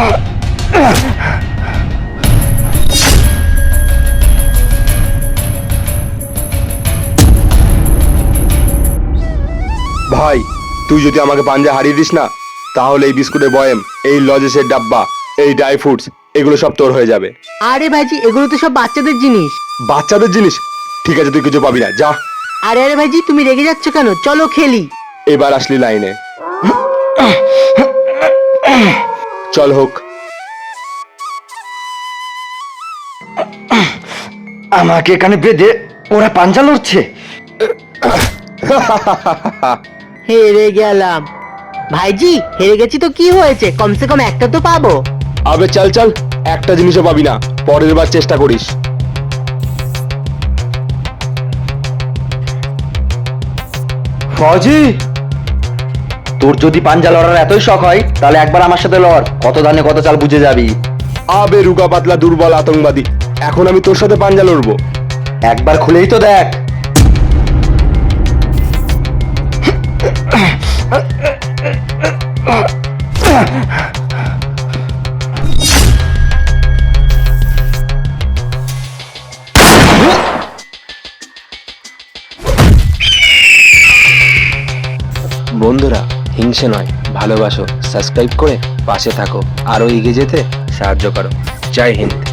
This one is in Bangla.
ভাই তুই যদি আমাকে পাঞ্জা হারিয়ে দিস না তাহলে এই বিস্কুটের বয়েম এই লজেসের ডাব্বা এই ড্রাই ফ্রুটস এগুলো সব তোর হয়ে যাবে। আরে ভাইজি এগুলো তো সব বাচ্চাদের জিনিস। বাচ্চাদের জিনিস? ঠিক আছে তুই কিছু পাবি না যা। আরে আরে ভাইজি তুমি রেগে যাচ্ছ কেন? চলো খেলি। এবার আসলি লাইনে। চল হোক। আমাকে এখানে বেঁধে ওরা পাঞ্জা লড়ছে। হেরে গেলাম। ভাইজি হেরে গেছি তো কি হয়েছে? কমসে কম একটা তো পাবো। আবে চল চল একটা জিনিসও পাবি না। পরের বার চেষ্টা করিস। ফজি তোর যদি পাঞ্জা লড়ার এতই শখ হয় তাহলে একবার আমার সাথে লড়। কত ধানে কত চাল বুঝে যাবি। আবে রুগা পাতলা দুর্বল আতঙ্কবাদী। এখন আমি তোর সাথে পাঞ্জা লড়বো। একবার খুলেই তো দেখ। বন্ধুরা হিংসে নয় ভালোবাসো। সাবস্ক্রাইব করে পাশে থাকো। আরও এগিয়ে যেতে সাহায্য করো। জয় হিন্দ।